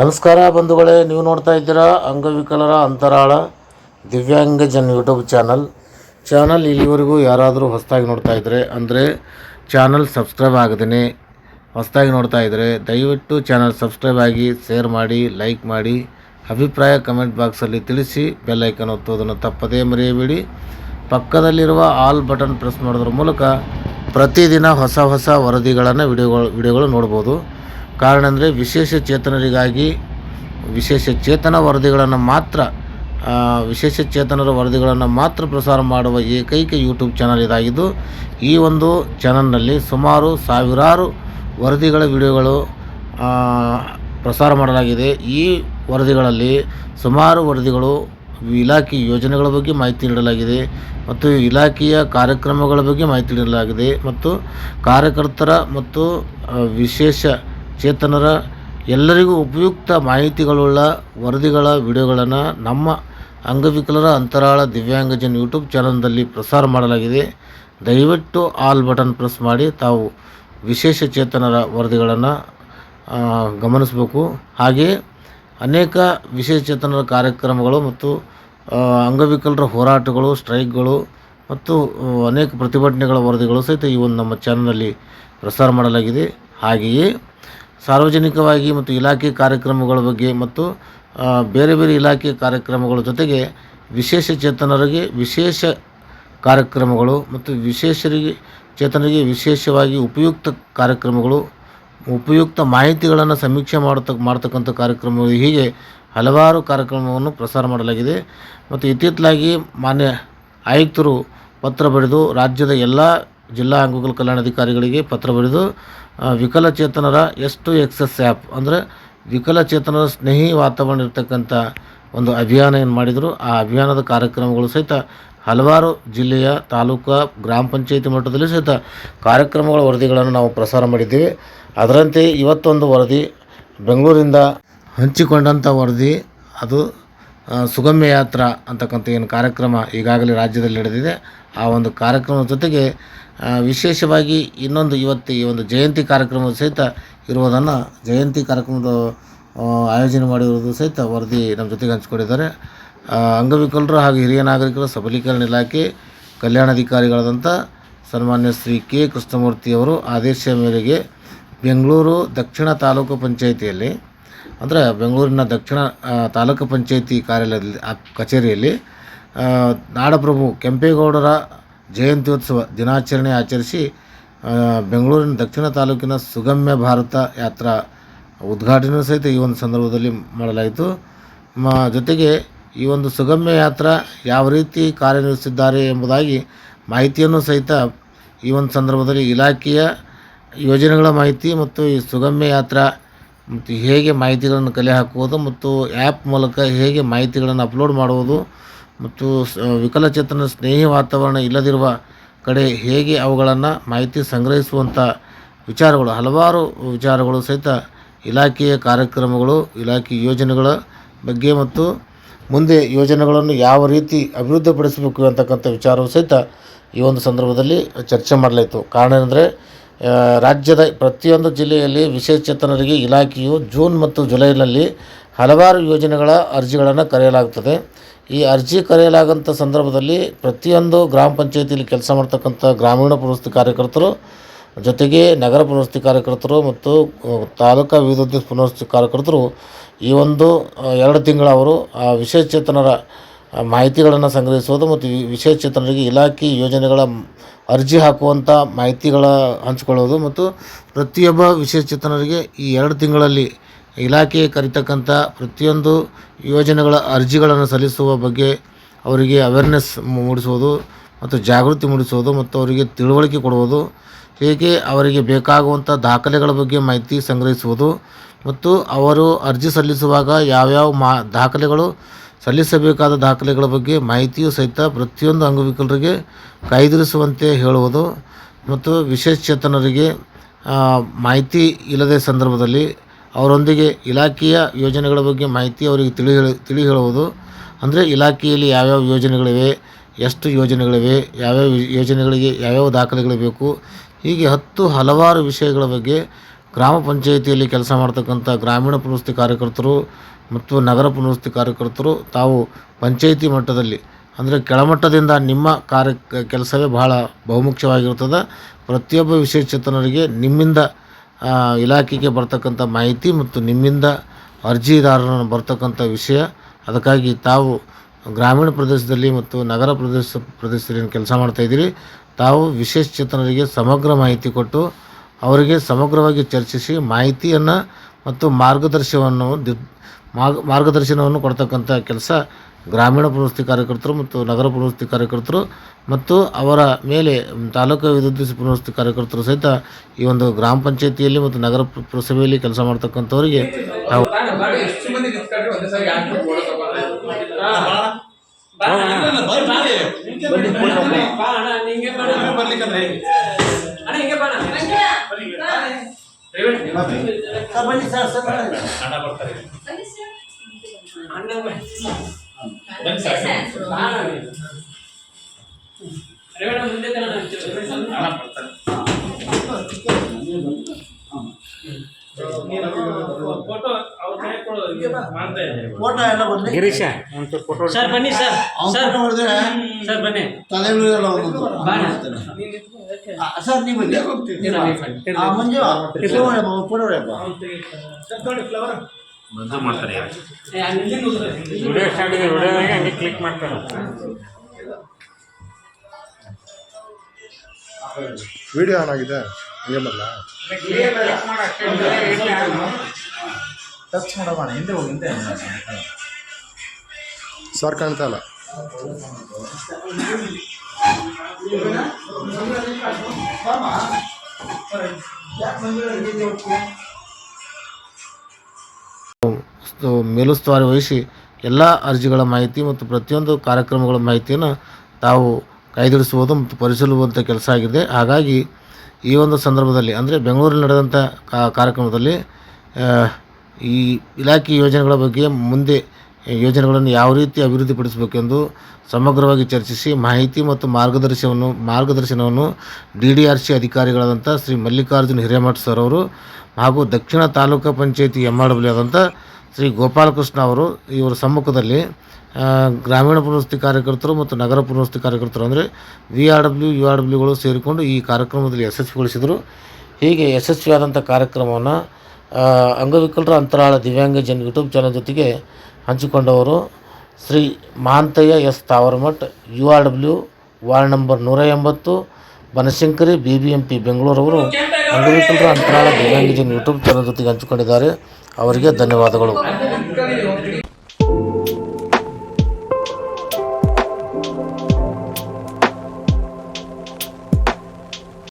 ನಮಸ್ಕಾರ ಬಂಧುಗಳೇ, ನೀವು ನೋಡ್ತಾ ಇದ್ದೀರಾ ಅಂಗವಿಕಲರ ಅಂತರಾಳ ದಿವ್ಯಾಂಗ ಜನ್ ಯೂಟ್ಯೂಬ್ ಚಾನಲ್. ಚಾನಲ್ ಇಲ್ಲಿವರೆಗೂ ಯಾರಾದರೂ ಹೊಸದಾಗಿ ನೋಡ್ತಾ ಇದ್ದರೆ ಅಂದರೆ ಚಾನಲ್ ಸಬ್ಸ್ಕ್ರೈಬ್ ಆಗದೇ ಹೊಸದಾಗಿ ನೋಡ್ತಾ ಇದ್ದರೆ ದಯವಿಟ್ಟು ಚಾನಲ್ ಸಬ್ಸ್ಕ್ರೈಬ್ ಆಗಿ, ಶೇರ್ ಮಾಡಿ, ಲೈಕ್ ಮಾಡಿ, ಅಭಿಪ್ರಾಯ ಕಮೆಂಟ್ ಬಾಕ್ಸಲ್ಲಿ ತಿಳಿಸಿ, ಬೆಲ್ ಐಕನ್ ಒತ್ತುವುದನ್ನು ತಪ್ಪದೇ ಮರೆಯಬೇಡಿ. ಪಕ್ಕದಲ್ಲಿರುವ ಆಲ್ ಬಟನ್ ಪ್ರೆಸ್ ಮಾಡೋದ್ರ ಮೂಲಕ ಪ್ರತಿದಿನ ಹೊಸ ಹೊಸ ವರದಿಗಳನ್ನು ವಿಡಿಯೋಗಳು ವಿಡಿಯೋಗಳು ನೋಡ್ಬೋದು. ಕಾರಣ ಅಂದರೆ ವಿಶೇಷ ಚೇತನರಿಗಾಗಿ ವಿಶೇಷ ಚೇತನ ವರದಿಗಳನ್ನು ಮಾತ್ರ ವಿಶೇಷ ಚೇತನರ ವರದಿಗಳನ್ನು ಮಾತ್ರ ಪ್ರಸಾರ ಮಾಡುವ ಏಕೈಕ ಯೂಟ್ಯೂಬ್ ಚಾನಲ್ ಇದಾಗಿದ್ದು, ಈ ಒಂದು ಚಾನಲ್ನಲ್ಲಿ ಸುಮಾರು ಸಾವಿರಾರು ವರದಿಗಳ ವಿಡಿಯೋಗಳು ಪ್ರಸಾರ ಮಾಡಲಾಗಿದೆ. ಈ ವರದಿಗಳಲ್ಲಿ ಸುಮಾರು ವರದಿಗಳು ಇಲಾಖೆ ಯೋಜನೆಗಳ ಬಗ್ಗೆ ಮಾಹಿತಿ ನೀಡಲಾಗಿದೆ ಮತ್ತು ಇಲಾಖೆಯ ಕಾರ್ಯಕ್ರಮಗಳ ಬಗ್ಗೆ ಮಾಹಿತಿ ನೀಡಲಾಗಿದೆ ಮತ್ತು ಕಾರ್ಯಕರ್ತರ ಮತ್ತು ವಿಶೇಷ ಚೇತನರ ಎಲ್ಲರಿಗೂ ಉಪಯುಕ್ತ ಮಾಹಿತಿಗಳುಳ್ಳ ವರದಿಗಳ ವಿಡಿಯೋಗಳನ್ನು ನಮ್ಮ ಅಂಗವಿಕಲರ ಅಂತರಾಳ ದಿವ್ಯಾಂಗಜನ್ ಯೂಟ್ಯೂಬ್ ಚಾನಲ್ನಲ್ಲಿ ಪ್ರಸಾರ ಮಾಡಲಾಗಿದೆ. ದಯವಿಟ್ಟು ಆಲ್ ಬಟನ್ ಪ್ರೆಸ್ ಮಾಡಿ, ತಾವು ವಿಶೇಷ ಚೇತನರ ವರದಿಗಳನ್ನು ಗಮನಿಸಬೇಕು. ಹಾಗೆಯೇ ಅನೇಕ ವಿಶೇಷ ಚೇತನರ ಕಾರ್ಯಕ್ರಮಗಳು ಮತ್ತು ಅಂಗವಿಕಲರ ಹೋರಾಟಗಳು, ಸ್ಟ್ರೈಕ್ಗಳು ಮತ್ತು ಅನೇಕ ಪ್ರತಿಭಟನೆಗಳ ವರದಿಗಳು ಸಹಿತ ಈ ಒಂದು ನಮ್ಮ ಚಾನಲ್ನಲ್ಲಿ ಪ್ರಸಾರ ಮಾಡಲಾಗಿದೆ. ಹಾಗೆಯೇ ಸಾರ್ವಜನಿಕವಾಗಿ ಮತ್ತು ಇಲಾಖೆ ಕಾರ್ಯಕ್ರಮಗಳ ಬಗ್ಗೆ ಮತ್ತು ಬೇರೆ ಬೇರೆ ಇಲಾಖೆ ಕಾರ್ಯಕ್ರಮಗಳ ಜೊತೆಗೆ ವಿಶೇಷ ಚೇತನರಿಗೆ ವಿಶೇಷ ಕಾರ್ಯಕ್ರಮಗಳು ಮತ್ತು ವಿಶೇಷರಿಗೆ, ಚೇತನರಿಗೆ ವಿಶೇಷವಾಗಿ ಉಪಯುಕ್ತ ಕಾರ್ಯಕ್ರಮಗಳು, ಉಪಯುಕ್ತ ಮಾಹಿತಿಗಳನ್ನು ಸಮೀಕ್ಷೆ ಮಾಡತಕ್ಕ, ಮಾಡ್ತಕ್ಕಂಥ ಕಾರ್ಯಕ್ರಮಗಳು, ಹೀಗೆ ಹಲವಾರು ಕಾರ್ಯಕ್ರಮವನ್ನು ಪ್ರಸಾರ ಮಾಡಲಾಗಿದೆ. ಮತ್ತು ಇತ್ತಿತ್ತಲಾಗಿ ಮಾನ್ಯ ಆಯುಕ್ತರು ಪತ್ರ ಬರೆದು ರಾಜ್ಯದ ಎಲ್ಲ ಜಿಲ್ಲಾ ಅಂಗವಿಕಲ ಕಲ್ಯಾಣಾಧಿಕಾರಿಗಳಿಗೆ ಪತ್ರ ಬರೆದು ವಿಕಲಚೇತನರ ಎಷ್ಟು ಎಕ್ಸಸ್ ಆ್ಯಪ್, ಅಂದರೆ ವಿಕಲಚೇತನರ ಸ್ನೇಹಿ ವಾತಾವರಣ ಇರತಕ್ಕಂಥ ಒಂದು ಅಭಿಯಾನ ಏನು ಮಾಡಿದರು, ಆ ಅಭಿಯಾನದ ಕಾರ್ಯಕ್ರಮಗಳು ಸಹಿತ ಹಲವಾರು ಜಿಲ್ಲೆಯ ತಾಲೂಕು ಗ್ರಾಮ ಪಂಚಾಯಿತಿ ಮಟ್ಟದಲ್ಲಿ ಸಹಿತ ಕಾರ್ಯಕ್ರಮಗಳ ವರದಿಗಳನ್ನು ನಾವು ಪ್ರಸಾರ ಮಾಡಿದ್ದೀವಿ. ಅದರಂತೆ ಇವತ್ತೊಂದು ವರದಿ ಬೆಂಗಳೂರಿಂದ ಹಂಚಿಕೊಂಡಂಥ ವರದಿ, ಅದು ಸುಗಮ್ಯ ಯಾತ್ರಾ ಅಂತಕ್ಕಂಥ ಏನು ಕಾರ್ಯಕ್ರಮ ಈಗಾಗಲೇ ರಾಜ್ಯದಲ್ಲಿ ನಡೆದಿದೆ. ಆ ಒಂದು ಕಾರ್ಯಕ್ರಮದ ಜೊತೆಗೆ ವಿಶೇಷವಾಗಿ ಇನ್ನೊಂದು ಇವತ್ತು ಈ ಒಂದು ಜಯಂತಿ ಕಾರ್ಯಕ್ರಮದ ಸಹಿತ ಇರುವುದನ್ನು ಜಯಂತಿ ಕಾರ್ಯಕ್ರಮದ ಆಯೋಜನೆ ಮಾಡಿರುವುದು ಸಹಿತ ವರದಿ ನಮ್ಮ ಜೊತೆಗೆ ಹಂಚಿಕೊಂಡಿದ್ದಾರೆ. ಅಂಗವಿಕಲರು ಹಾಗೂ ಹಿರಿಯ ನಾಗರಿಕರ, ಸಬಲೀಕರಣ ಇಲಾಖೆ, ಕಲ್ಯಾಣಾಧಿಕಾರಿಗಳಾದಂಥ ಸನ್ಮಾನ್ಯ ಶ್ರೀ ಕೆ. ಕೃಷ್ಣಮೂರ್ತಿಯವರು ಆದೇಶ ಮೇರೆಗೆ ಬೆಂಗಳೂರು ದಕ್ಷಿಣ ತಾಲೂಕು ಪಂಚಾಯಿತಿಯಲ್ಲಿ, ಅಂದರೆ ಬೆಂಗಳೂರಿನ ದಕ್ಷಿಣ ತಾಲೂಕು ಪಂಚಾಯಿತಿ ಕಾರ್ಯಾಲಯದಲ್ಲಿ ಕಚೇರಿಯಲ್ಲಿ ನಾಡಪ್ರಭು ಕೆಂಪೇಗೌಡರ ಜಯಂತ್ಯೋತ್ಸವ ದಿನಾಚರಣೆ ಆಚರಿಸಿ ಬೆಂಗಳೂರಿನ ದಕ್ಷಿಣ ತಾಲೂಕಿನ ಸುಗಮ್ಯ ಭಾರತ ಯಾತ್ರಾ ಉದ್ಘಾಟನೆ ಸಹಿತ ಈ ಒಂದು ಸಂದರ್ಭದಲ್ಲಿ ಮಾಡಲಾಯಿತು. ಮ, ಜೊತೆಗೆ ಈ ಒಂದು ಸುಗಮ್ಯ ಯಾತ್ರಾ ಯಾವ ರೀತಿ ಕಾರ್ಯನಿರ್ವಹಿಸಿದ್ದಾರೆ ಎಂಬುದಾಗಿ ಮಾಹಿತಿಯನ್ನು ಸಹಿತ ಈ ಒಂದು ಸಂದರ್ಭದಲ್ಲಿ ಇಲಾಖೆಯ ಯೋಜನೆಗಳ ಮಾಹಿತಿ ಮತ್ತು ಈ ಸುಗಮ್ಯ ಯಾತ್ರಾ ಮತ್ತು ಹೇಗೆ ಮಾಹಿತಿಗಳನ್ನು ಕಲೆ ಹಾಕುವುದು ಮತ್ತು ಆ್ಯಪ್ ಮೂಲಕ ಹೇಗೆ ಮಾಹಿತಿಗಳನ್ನು ಅಪ್ಲೋಡ್ ಮಾಡುವುದು ಮತ್ತು ವಿಕಲಚೇತನ ಸ್ನೇಹಿ ವಾತಾವರಣ ಇಲ್ಲದಿರುವ ಕಡೆ ಹೇಗೆ ಅವುಗಳನ್ನು ಮಾಹಿತಿ ಸಂಗ್ರಹಿಸುವಂಥ ವಿಚಾರಗಳು, ಹಲವಾರು ವಿಚಾರಗಳು ಸಹಿತ ಇಲಾಖೆಯ ಕಾರ್ಯಕ್ರಮಗಳು, ಇಲಾಖೆ ಯೋಜನೆಗಳ ಬಗ್ಗೆ ಮತ್ತು ಮುಂದೆ ಯೋಜನೆಗಳನ್ನು ಯಾವ ರೀತಿ ಅಭಿವೃದ್ಧಿಪಡಿಸಬೇಕು ಅಂತಕ್ಕಂಥ ವಿಚಾರವು ಸಹಿತ ಈ ಒಂದು ಸಂದರ್ಭದಲ್ಲಿ ಚರ್ಚೆ ಮಾಡಲಾಯಿತು. ಕಾರಣ ಏನಂದರೆ ರಾಜ್ಯದ ಪ್ರತಿಯೊಂದು ಜಿಲ್ಲೆಯಲ್ಲಿ ವಿಶೇಷಚೇತನರಿಗೆ ಇಲಾಖೆಯು ಜೂನ್ ಮತ್ತು ಜುಲೈನಲ್ಲಿ ಹಲವಾರು ಯೋಜನೆಗಳ ಅರ್ಜಿಗಳನ್ನು ಕರೆಯಲಾಗುತ್ತದೆ. ಈ ಅರ್ಜಿ ಕರೆಯಲಾಗಂಥ ಸಂದರ್ಭದಲ್ಲಿ ಪ್ರತಿಯೊಂದು ಗ್ರಾಮ ಪಂಚಾಯತಿಯಲ್ಲಿ ಕೆಲಸ ಮಾಡ್ತಕ್ಕಂಥ ಗ್ರಾಮೀಣ ಪುನರ್ವಸತಿ ಕಾರ್ಯಕರ್ತರು, ಜೊತೆಗೆ ನಗರ ಪುನರ್ವಸತಿ ಕಾರ್ಯಕರ್ತರು ಮತ್ತು ತಾಲೂಕಾ ಅಭಿವೃದ್ಧಿ ಪುನರ್ವಸತಿ ಕಾರ್ಯಕರ್ತರು ಈ ಒಂದು ಎರಡು ತಿಂಗಳ ಅವರು ಆ ವಿಶೇಷಚೇತನರ ಮಾಹಿತಿಗಳನ್ನು ಸಂಗ್ರಹಿಸುವುದು ಮತ್ತು ವಿಶೇಷಚೇತನರಿಗೆ ಇಲಾಖೆ ಯೋಜನೆಗಳ ಅರ್ಜಿ ಹಾಕುವಂಥ ಮಾಹಿತಿಗಳ ಹಂಚಿಕೊಳ್ಳೋದು ಮತ್ತು ಪ್ರತಿಯೊಬ್ಬ ವಿಶೇಷಚೇತನರಿಗೆ ಈ ಎರಡು ತಿಂಗಳಲ್ಲಿ ಇಲಾಖೆ ಕರಿತಕ್ಕಂಥ ಪ್ರತಿಯೊಂದು ಯೋಜನೆಗಳ ಅರ್ಜಿಗಳನ್ನು ಸಲ್ಲಿಸುವ ಬಗ್ಗೆ ಅವರಿಗೆ ಅವೇರ್ನೆಸ್ ಮೂಡಿಸುವುದು ಮತ್ತು ಜಾಗೃತಿ ಮೂಡಿಸುವುದು ಮತ್ತು ಅವರಿಗೆ ತಿಳುವಳಿಕೆ ಕೊಡುವುದು. ಹೇಗೆ ಅವರಿಗೆ ಬೇಕಾಗುವಂಥ ದಾಖಲೆಗಳ ಬಗ್ಗೆ ಮಾಹಿತಿ ಸಂಗ್ರಹಿಸುವುದು ಮತ್ತು ಅವರು ಅರ್ಜಿ ಸಲ್ಲಿಸುವಾಗ ಯಾವ್ಯಾವ ಮಾ, ದಾಖಲೆಗಳು, ಸಲ್ಲಿಸಬೇಕಾದ ದಾಖಲೆಗಳ ಬಗ್ಗೆ ಮಾಹಿತಿಯೂ ಸಹಿತ ಪ್ರತಿಯೊಂದು ಅಂಗವಿಕಲರಿಗೆ ಕಾಯ್ದಿರಿಸುವಂತೆ ಹೇಳುವುದು ಮತ್ತು ವಿಶೇಷಚೇತನರಿಗೆ ಮಾಹಿತಿ ಇಲ್ಲದ ಸಂದರ್ಭದಲ್ಲಿ ಅವರೊಂದಿಗೆ ಇಲಾಖೆಯ ಯೋಜನೆಗಳ ಬಗ್ಗೆ ಮಾಹಿತಿ ಅವರಿಗೆ ತಿಳಿ ಹೇಳಿ, ತಿಳಿ ಹೇಳುವುದು. ಅಂದರೆ ಇಲಾಖೆಯಲ್ಲಿ ಯಾವ್ಯಾವ ಯೋಜನೆಗಳಿವೆ, ಎಷ್ಟು ಯೋಜನೆಗಳಿವೆ, ಯಾವ್ಯಾವ ಯೋಜನೆಗಳಿಗೆ ಯಾವ್ಯಾವ ದಾಖಲೆಗಳು ಬೇಕು. ಹೀಗೆ ಹತ್ತು ಹಲವಾರು ವಿಷಯಗಳ ಬಗ್ಗೆ ಗ್ರಾಮ ಪಂಚಾಯಿತಿಯಲ್ಲಿ ಕೆಲಸ ಮಾಡ್ತಕ್ಕಂಥ ಗ್ರಾಮೀಣ ಪುನರ್ವಸತಿ ಕಾರ್ಯಕರ್ತರು ಮತ್ತು ನಗರ ಪುನರ್ವಸತಿ ಕಾರ್ಯಕರ್ತರು ತಾವು ಪಂಚಾಯಿತಿ ಮಟ್ಟದಲ್ಲಿ, ಅಂದರೆ ಕೆಳಮಟ್ಟದಿಂದ ನಿಮ್ಮ ಕಾರ್ಯ, ಕೆಲಸವೇ ಬಹಳ ಬಹುಮುಖ್ಯವಾಗಿರ್ತದೆ. ಪ್ರತಿಯೊಬ್ಬ ವಿಶೇಷಚೇತನರಿಗೆ ನಿಮ್ಮಿಂದ ಇಲಾಖೆಗೆ ಬರ್ತಕ್ಕಂಥ ಮಾಹಿತಿ ಮತ್ತು ನಿಮ್ಮಿಂದ ಅರ್ಜಿದಾರರನ್ನು ಬರ್ತಕ್ಕಂಥ ವಿಷಯ. ಅದಕ್ಕಾಗಿ ತಾವು ಗ್ರಾಮೀಣ ಪ್ರದೇಶದಲ್ಲಿ ಮತ್ತು ನಗರ ಪ್ರದೇಶ ಪ್ರದೇಶದಲ್ಲಿ ಏನು ಕೆಲಸ ಮಾಡ್ತಾಯಿದ್ದೀರಿ ತಾವು ವಿಶೇಷ ಚೇತನರಿಗೆ ಸಮಗ್ರ ಮಾಹಿತಿ ಕೊಟ್ಟು ಅವರಿಗೆ ಸಮಗ್ರವಾಗಿ ಚರ್ಚಿಸಿ ಮಾಹಿತಿಯನ್ನು ಮತ್ತು ಮಾರ್ಗದರ್ಶನವನ್ನು ಮಾರ್ಗದರ್ಶನವನ್ನು ಕೊಡ್ತಕ್ಕಂಥ ಕೆಲಸ ಗ್ರಾಮೀಣ ಪುನರ್ವಸತಿ ಕಾರ್ಯಕರ್ತರು ಮತ್ತು ನಗರ ಪುನರ್ವಸತಿ ಕಾರ್ಯಕರ್ತರು ಮತ್ತು ಅವರ ಮೇಲೆ ತಾಲೂಕು ವಿದ್ಯುತ್ ಪುನರ್ವಸತಿ ಕಾರ್ಯಕರ್ತರು ಸಹಿತ ಈ ಒಂದು ಗ್ರಾಮ ಪಂಚಾಯತಿಯಲ್ಲಿ ಮತ್ತು ನಗರ ಪುರಸಭೆಯಲ್ಲಿ ಕೆಲಸ ಮಾಡ್ತಕ್ಕಂಥವರಿಗೆ ನಾವು ಬರ್ತಾರೆ. ಬನ್ನಿ ಸರ್. ಅಣ್ಣ ಬರ್ತಾರೆ. ಫೋಟೋ ಎಲ್ಲ ಬರ್ಲಿ ಗಿರೀಶ ಒಂಚೂರು ಫೋಟೋ ಸರ್ ಬನ್ನಿ ಸರ್ ಸರ್ ನೋಡಿದ್ರೆ ಸರ್ ಬನ್ನಿ ಒಂದೊಂದು. ಆ, ಸರ್ ನೀವು ಬನ್ನಿ ಆ, ಮಂಜು ಫೋಟೋ ಮಾಡ್ತಾರೆ. ವಿಡಿಯೋ ಸ್ಟಾರ್ಟ್ ಇದೆ ವಿಡಿಯೋದಾಗೆ ಹಂಗೆ ಕ್ಲಿಕ್ ಮಾಡ್ತಾರೆ ವಿಡಿಯೋ ಆನ್ ಆಗಿದೆ ಹಂಗೆ ಬರಲ್ಲ ಟಚ್ ಮಾಡಬೇಡ ಹಿಂದೆ ಹೋಗಿ ಹಿಂದೆ ಸರ್ ಕಾಣ್ತಾ ಇಲ್ಲ. ಮೇಲುಸ್ತುವಾರಿ ವಹಿಸಿ ಎಲ್ಲ ಅರ್ಜಿಗಳ ಮಾಹಿತಿ ಮತ್ತು ಪ್ರತಿಯೊಂದು ಕಾರ್ಯಕ್ರಮಗಳ ಮಾಹಿತಿಯನ್ನು ತಾವು ಕಾಯ್ದಿರಿಸುವುದು ಮತ್ತು ಪರಿಶೀಲಿಸುವಂಥ ಕೆಲಸ ಆಗಿದೆ. ಹಾಗಾಗಿ ಈ ಒಂದು ಸಂದರ್ಭದಲ್ಲಿ, ಅಂದರೆ ಬೆಂಗಳೂರಲ್ಲಿ ನಡೆದಂಥ ಕಾರ್ಯಕ್ರಮದಲ್ಲಿ ಈ ಇಲಾಖೆ ಯೋಜನೆಗಳ ಬಗ್ಗೆ ಮುಂದೆ ಯೋಜನೆಗಳನ್ನು ಯಾವ ರೀತಿ ಅಭಿವೃದ್ಧಿಪಡಿಸಬೇಕೆಂದು ಸಮಗ್ರವಾಗಿ ಚರ್ಚಿಸಿ ಮಾಹಿತಿ ಮತ್ತು ಮಾರ್ಗದರ್ಶನವನ್ನು ಮಾರ್ಗದರ್ಶನವನ್ನು ಡಿ ಡಿ ಆರ್ ಸಿ ಅಧಿಕಾರಿಗಳಾದಂಥ ಶ್ರೀ ಮಲ್ಲಿಕಾರ್ಜುನ್ ಹಿರೇಮಠ್ ಸರ್ ಅವರು ಹಾಗೂ ದಕ್ಷಿಣ taluk panchayat M R W ಆದಂಥ ಶ್ರೀ ಗೋಪಾಲಕೃಷ್ಣ ಅವರು ಇವರ ಸಮ್ಮುಖದಲ್ಲಿ ಗ್ರಾಮೀಣ ಪುನರ್ವಸತಿ ಕಾರ್ಯಕರ್ತರು ಮತ್ತು ನಗರ ಪುನರ್ವಸತಿ ಕಾರ್ಯಕರ್ತರು ಅಂದರೆ V R W, U R ಡಬ್ಲ್ಯೂಗಳು ಸೇರಿಕೊಂಡು ಈ ಕಾರ್ಯಕ್ರಮದಲ್ಲಿ ಯಶಸ್ವಿಗೊಳಿಸಿದರು. ಹೀಗೆ ಯಶಸ್ವಿಯಾದಂಥ ಕಾರ್ಯಕ್ರಮವನ್ನು ಅಂಗವಿಕಲರ ಅಂತರಾಳ ದಿವ್ಯಾಂಗ ಜನ ಯೂಟ್ಯೂಬ್ ಚಾನಲ್ ಜೊತೆಗೆ ಹಂಚಿಕೊಂಡವರು Shri Mahantayya S Tavaramath, U R W ward number ನೂರ ಎಂಬತ್ತು Banashankari B B M P ಬೆಂಗಳೂರವರು ಅಂಗವಿಕಲರ ಅಂತರಾಳ ದಿವ್ಯಾಂಗಜನ್ ಯೂಟ್ಯೂಬ್ ಚಾನಲ್ ಜೊತೆಗೆ ಹಂಚಿಕೊಂಡಿದ್ದಾರೆ. ಅವರಿಗೆ ಧನ್ಯವಾದಗಳು.